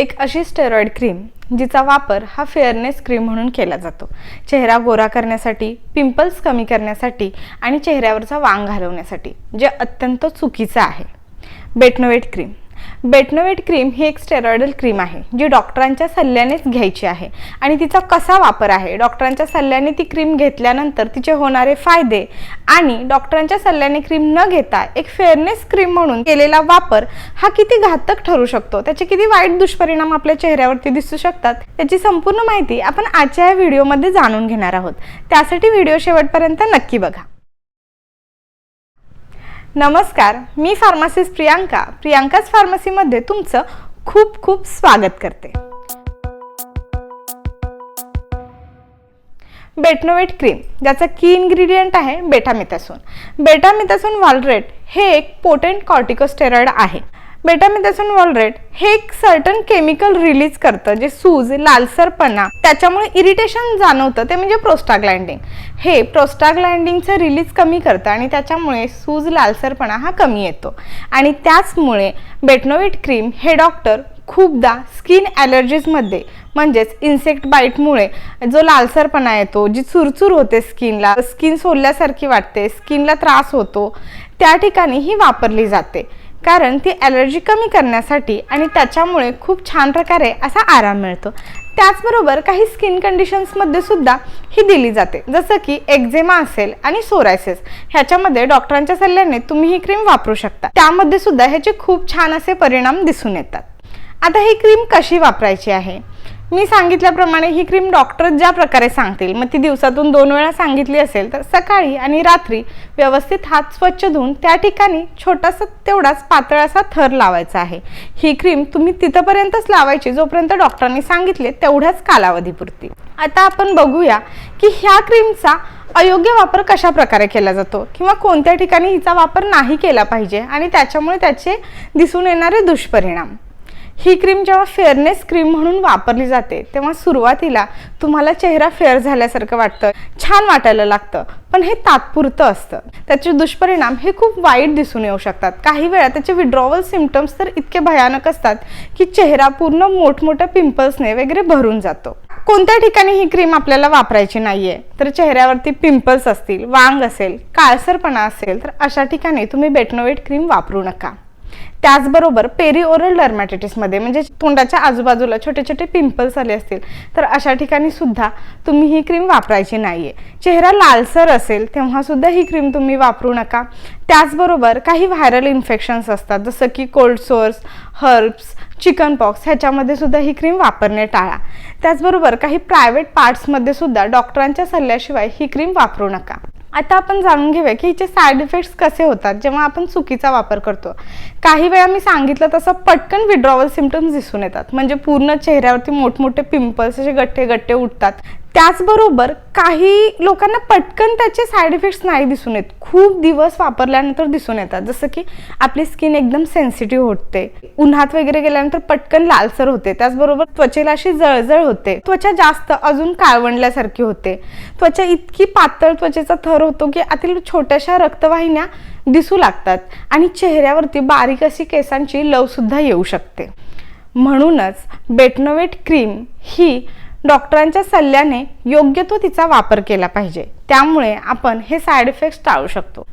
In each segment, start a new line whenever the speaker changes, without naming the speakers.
एक अशी steroid cream जिचा वापर हा फेअरनेस क्रीम म्हणून केला जातो. चेहरा गोरा करण्यासाठी पिंपल्स कमी करण्यासाठी आणि चेहऱ्यावरचा वांग घालवण्यासाठी जे अत्यंत चुकीचं आहे. बेटनोवेट क्रीम बेटनोवेट क्रीम ही एक स्टेरॉइडल क्रीम आहे जी डॉक्टरांच्या सल्ल्यानेच घ्यायची आहे. आणि तिचा कसा वापर आहे? डॉक्टरांच्या सल्ल्याने ती क्रीम घेतल्यानंतर तिचे होणारे फायदे आणि डॉक्टरांच्या सल्ल्याने क्रीम न घेता एक फेअरनेस क्रीम म्हणून केलेला वापर हा किती घातक ठरू शकतो? त्याचे किती वाईट दुष्परिणाम आपल्या चेहऱ्यावरती दिसू शकतात? त्याची संपूर्ण माहिती आपण आजच्या या व्हिडिओमध्ये जाणून घेणार आहोत. त्यासाठी व्हिडिओ शेवटपर्यंत नक्की बघा. नमस्कार मी फार्मासिस्ट प्रियांका. प्रियांकाच फार्मसीमध्ये तुमचं खूप खूप स्वागत करते. बेटनोवेट क्रीम ज्याचा की इन्ग्रेडियंट आहे बेटामिथासून बेटामिथासून वालरेट हे एक पोटेंट कॉर्टिकोस्टेरॉइड आहे. बेटामिथॅसोन वॉलरेट हे एक सर्टन केमिकल रिलीज करतं जे सूज लालसरपणा त्याच्यामुळे इरिटेशन जाणवतं. ते म्हणजे प्रोस्टाग्लँडिंग हे प्रोस्टाग्लँडिंगचं रिलीज कमी करतं आणि त्याच्यामुळे सूज लालसरपणा हा कमी येतो. आणि त्याचमुळे बेटनोविट क्रीम हे डॉक्टर खूपदा स्किन ॲलर्जीजमध्ये म्हणजेच इन्सेक्ट बाईटमुळे जो लालसरपणा येतो जी चुरचूर होते स्किनला स्किन सोलल्यासारखी वाटते स्किनला त्रास होतो त्या ठिकाणी ही वापरली जाते. कारण ती ॲलर्जी कमी करण्यासाठी आणि त्याच्यामुळे खूप छान प्रकारे असा आराम मिळतो. त्याचबरोबर काही स्किन कंडिशन्समध्ये सुद्धा ही दिली जाते. जसं की एक्झेमा असेल आणि सोरायसिस ह्याच्यामध्ये डॉक्टरांच्या सल्ल्याने तुम्ही ही क्रीम वापरू शकता. त्यामध्ये सुद्धा ह्याचे खूप छान असे परिणाम दिसून येतात. आता ही क्रीम कशी वापरायची आहे? मी सांगितल्याप्रमाणे ही क्रीम डॉक्टर ज्या प्रकारे सांगतील मग ती दिवसातून दोन वेळा सांगितली असेल तर सकाळी आणि रात्री व्यवस्थित हात स्वच्छ धुवून त्या ठिकाणी छोटासा तेवढाच पातळ असा थर लावायचा आहे. ही क्रीम तुम्ही तिथंपर्यंतच लावायची जोपर्यंत डॉक्टरांनी सांगितले तेवढ्याच कालावधीपुरती. आता आपण बघूया की ह्या क्रीमचा अयोग्य वापर कशा प्रकारे केला जातो किंवा कोणत्या ठिकाणी हिचा वापर नाही केला पाहिजे आणि त्याच्यामुळे त्याचे दिसून येणारे दुष्परिणाम. ही क्रीम जेव्हा फेअरनेस क्रीम म्हणून वापरली जाते तेव्हा सुरुवातीला तुम्हाला चेहरा फेअर झाल्यासारखं वाटतं छान वाटायला लागतं पण हे तात्पुरतं असतं. त्याचे दुष्परिणाम हे खूप वाईट दिसून येऊ शकतात. काही वेळा त्याचे विड्रॉवल सिमटम्स तर इतके भयानक असतात की चेहरा पूर्ण मोठमोठ्या पिंपल्सने वगैरे भरून जातो. कोणत्या ठिकाणी ही क्रीम आपल्याला वापरायची नाहीये तर चेहऱ्यावरती पिंपल्स असतील वांग असेल काळसरपणा असेल तर अशा ठिकाणी तुम्ही बेटनोवेट क्रीम वापरू नका. त्याचबरोबर पेरिओरल डर्मॅटिटिसमध्ये म्हणजे तोंडाच्या आजूबाजूला छोटे छोटे पिंपल्स आले असतील तर अशा ठिकाणी सुद्धा तुम्ही ही क्रीम वापरायची नाही आहे चेहरा लालसर असेल तेव्हा सुद्धा ही क्रीम तुम्ही वापरू नका. त्याचबरोबर काही व्हायरल इन्फेक्शन्स असतात जसं की cold sores herpes chicken pox ह्याच्यामध्ये सुद्धा ही क्रीम वापरणे टाळा. त्याचबरोबर काही प्रायव्हेट पार्ट्समध्ये सुद्धा डॉक्टरांच्या सल्ल्याशिवाय ही क्रीम वापरू नका. आता आपण जाणून घेऊया की हिचे साईड इफेक्ट्स कसे होतात जेव्हा आपण चुकीचा वापर करतो. काही वेळा मी सांगितलं तसं पटकन विड्रॉवल सिमटम्स दिसून येतात. म्हणजे पूर्ण चेहऱ्यावरती मोठमोठे पिंपल्स असे गठ्ठे गठ्ठे उठतात. त्याचबरोबर काही लोकांना पटकन त्याचे साईड इफेक्ट्स नाही दिसून येत. खूप दिवस वापरल्यानंतर दिसून येतात. जसं की आपली स्किन एकदम सेन्सिटिव्ह होते. उन्हात वगैरे गेल्यानंतर पटकन लालसर होते. त्याचबरोबर त्वचेला अशी जळजळ होते. त्वचा जास्त अजून काळवंडल्यासारखी होते. त्वचा इतकी पातळ त्वचेचा थर होतो की आतील छोट्याशा रक्तवाहिन्या दिसू लागतात आणि चेहऱ्यावरती बारीक अशी केसांची लव सुद्धा येऊ शकते. म्हणूनच बेटनोवेट क्रीम ही डॉक्टरांच्या सल्ल्याने योग्य तो तिचा वापर केला पाहिजे. त्यामुळे आपण हे साईड इफेक्ट्स टाळू शकतो.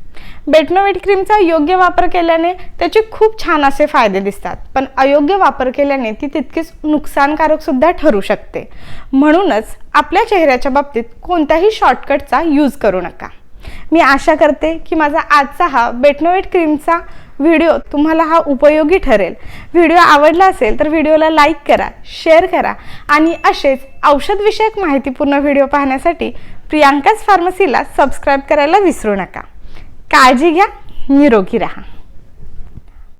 बेटनोवेट क्रीमचा योग्य वापर केल्याने त्याचे खूप छान असे फायदे दिसतात पण अयोग्य वापर केल्याने ती तितकीच नुकसानकारक सुद्धा ठरू शकते. म्हणूनच आपल्या चेहऱ्याच्या बाबतीत कोणत्याही शॉर्टकटचा यूज करू नका. मी आशा करते की माझा आजचा हा बेटनोवेट क्रीमचा व्हिडिओ तुम्हाला हा उपयोगी ठरेल. व्हिडिओ आवडला असेल तर व्हिडिओला लाईक करा शेअर करा आणि असेच औषधविषयक माहितीपूर्ण व्हिडिओ पाहण्यासाठी प्रियांकाच फार्मसीला सबस्क्राईब करायला विसरू नका. काळजी घ्या निरोगी राहा.